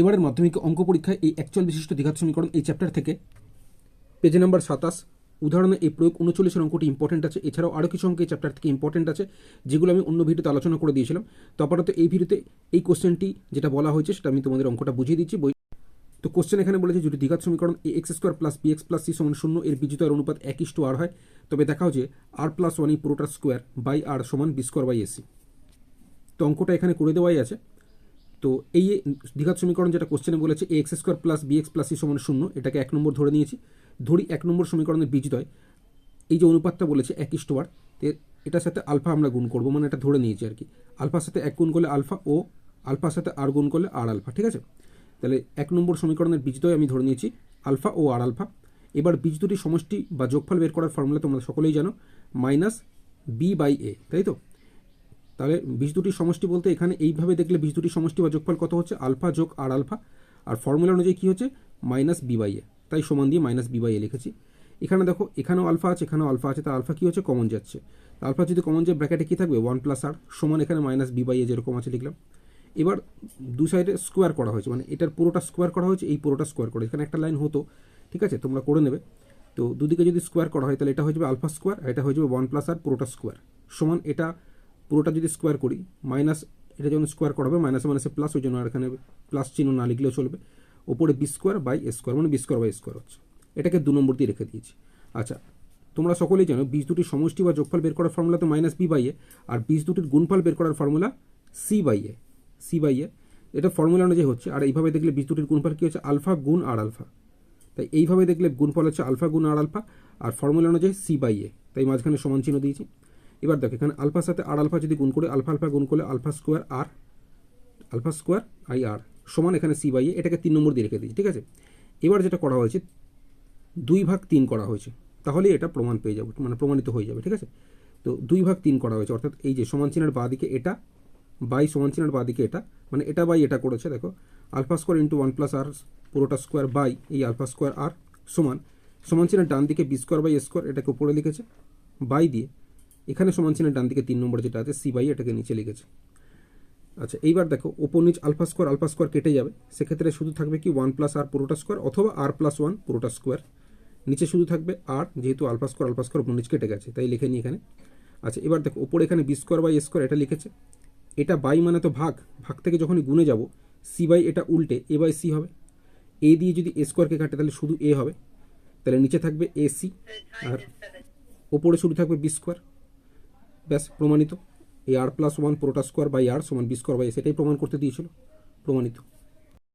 এবারের মাধ্যমিক অঙ্ক পরীক্ষায় এই অ্যাকচুয়াল বিশিষ্ট দ্বিঘাত সমীকরণ এই চ্যাপ্টার থেকে। পেজ নাম্বার সাতাশ। উদাহরণে এই প্রয়োগ উনচল্লিশের অঙ্কটি ইম্পর্টেন্ট আছে। এছাড়াও আরও কিছু অঙ্ক এই চ্যাপ্টার থেকে ইম্পর্টেন্ট আছে, যেগুলো আমি অন্য ভিডিওতে আলোচনা করে দিয়েছিলাম। তো আপাতত এই ভিডিওতে এই কোশ্চেনটি যেটা বলা হয়েছে সেটা আমি তোমাদের অঙ্কটা বুঝিয়ে দিচ্ছি। বই তো কোশ্চেন এখানে বলেছে যদি দ্বিঘাত সমীকরণ a x square plus b x plus c সমান শূন্য, এর বীজদ্বয়ের অনুপাত এক ইস্টু আর হয়। তবে দেখাও যে আর প্লাস ওয়ান এই পুরোটার স্কোয়ার বাই আর সমান বি স্কোয়ার বাই এসি তো অঙ্কটা এখানে করে দেওয়াই আছে। তো এই দ্বিঘাত সমীকরণ যেটা কোশ্চেনে বলেছে a x square plus b x plus c সমান শূন্য, এটাকে এক নম্বর ধরে নিয়েছি। ধরি এক নম্বর সমীকরণের বীজদ্বয় এই যে অনুপাতটা বলেছে এক ইস্টু আর এটার সাথে আলফা আমরা গুণ করব মানে এটা ধরে নিয়েছি আর কি। আলফার সাথে এক গুণ করলে আলফা ও, আলফার সাথে আর গুণ করলে আর আলফা, ঠিক আছে? তাহলে এক নম্বর সমীকরণের বীজদ্বয় আমি ধরে নিয়েছি, আলফা ও আর আলফা। এবার বীজ দুটি সমষ্টি বা যোগফল বের করার ফর্মুলা তোমরা সকলেই জানো মাইনাস বি বাই এ তাই তো? তাহলে বীজ দুটির সমষ্টি বলতে এখানে এইভাবে দেখলে বীজ দুটির সমষ্টি বা যোগফল কত হচ্ছে? আলফা যোগ আর আলফা। আর ফর্মুলা অনুযায়ী কী হচ্ছে? মাইনাস বি বাই এ তাই সমান দিয়ে মাইনাস বি বাই এ লিখেছি। এখানে দেখো, এখানেও আলফা আছে, এখানেও আলফা আছে তা আলফা কী হচ্ছে? কমন যাচ্ছে। তা আলফা যদি কমন যায় ব্র্যাকেটে কী থাকবে? ওয়ান প্লাস আর সমান এখানে মাইনাস বি বাই এ যেরকম আছে লিখলাম। এবার দু সাইডে স্কোয়ার করা হয়েছে মানে এটার পুরোটা স্কোয়ার করা হয়েছে, এই পুরোটা স্কোয়ার করা। এখানে একটা লাইন হতো, ঠিক আছে? তোমরা করে নেবে। তো দুদিকে যদি স্কোয়ার করা হয়, তাহলে এটা হয়ে যাবে আলফা স্কোয়ার এটা হয়ে যাবে ওয়ান প্লাস আর পুরোটা স্কোয়ার সমান এটা পুরোটা যদি স্কোয়ার করি মাইনাস এটা যখন স্কোয়ার করা হবে মাইনাসে মাইনাসে প্লাস ওই জন্য আর এখানে প্লাস চিহ্ন না লিখলেও চলবে। ওপরে b square by a square মানে বি স্কোয়ার বাই স্কোয়ার হচ্ছে। এটাকে দু নম্বর দিয়ে রেখে দিয়েছি। আচ্ছা তোমরা সকলেই জানো বীজ দুটির সমষ্টি বা যোগফল বের করার ফর্মুলা তো মাইনাস বি বাই এ আর বীজ দুটির গুণফল বের করার formula c by a c by a এটা ফর্মুলা অনুযায়ী হচ্ছে, আর এইভাবে দেখলে বীজ দুটির গুণফল কী হচ্ছে আলফা গুণ আর আলফা তাই এইভাবে দেখলে গুণফল হচ্ছে আলফা গুণ আর আলফা আর ফর্মুলা অনুযায়ী সি বাই এ তাই মাঝখানে সমান চিহ্ন দিয়েছি। এবার দেখো, এখানে আলফার সাথে আর আলফা যদি গুণ করে, আলফা আলফা গুণ করলে alpha square r, alpha square I আর সমান এখানে সি বাই এটাকে তিন নম্বর দিয়ে রেখে দিয়েছি, ঠিক আছে? এবার যেটা করা হয়েছে, দুই ভাগ তিন করা হয়েছে, তাহলে এটা প্রমাণ পেয়ে যাবে মানে প্রমাণিত হয়ে যাবে, ঠিক আছে? তো দুই ভাগ তিন করা হয়েছে, অর্থাৎ এই যে সমান চিহ্নের বাঁ দিকে এটা, বাই সমান চিহ্নের বাঁ দিকে এটা মানে এটা বাই এটা করেছে, দেখো? Alpha square into one plus r পুরোটা স্কোয়ার বাই, এই আলফা স্কোয়ার আর সমান সমান চিহ্নের ডান দিকে বি স্কোয়ার বাই স্কোয়ার, এটাকে উপরে লিখেছে, বাই দিয়ে এখানে সমান চিহ্নের ডান দিকে তিন নম্বর যেটা আছে সি বাই এটাকে নিচে লিখেছে। আচ্ছা এইবার দেখো, ওপর নিচ আলফা স্কোয়ার আলফা স্কোয়ার কেটে যাবে। সেক্ষেত্রে শুধু থাকবে কি ওয়ান প্লাস আর পুরোটা স্কোয়ার অথবা আর প্লাস ওয়ান পুরোটা স্কোয়ার নিচে শুধু থাকবে আর যেহেতু আলফা স্কোয়ার আলফা স্কোয়ার উপর নিচ কেটে গেছে, তাই লিখে নিই এখানে। আচ্ছা এবার দেখো, ওপরে এখানে b square by a square এটা লিখেছে। এটা বাই মানে তো ভাগ ভাগ থেকে যখনই গুনে যাব সি বাই এটা উল্টে এ বাই সি হবে। এ দিয়ে যদি এ স্কোয়ারকে কাটে, তাহলে শুধু এ হবে। তাহলে নিচে থাকবে এ সি আর ওপরে শুধু থাকবে বি স্কোয়ার ব্যাস, প্রমাণিত। এই আর প্লাস ওয়ান প্রোটা স্কোয়ার বাই আর সমান বি স্কোয়ার বাই সেটাই প্রমাণ করতে দিয়েছিল। প্রমাণিত।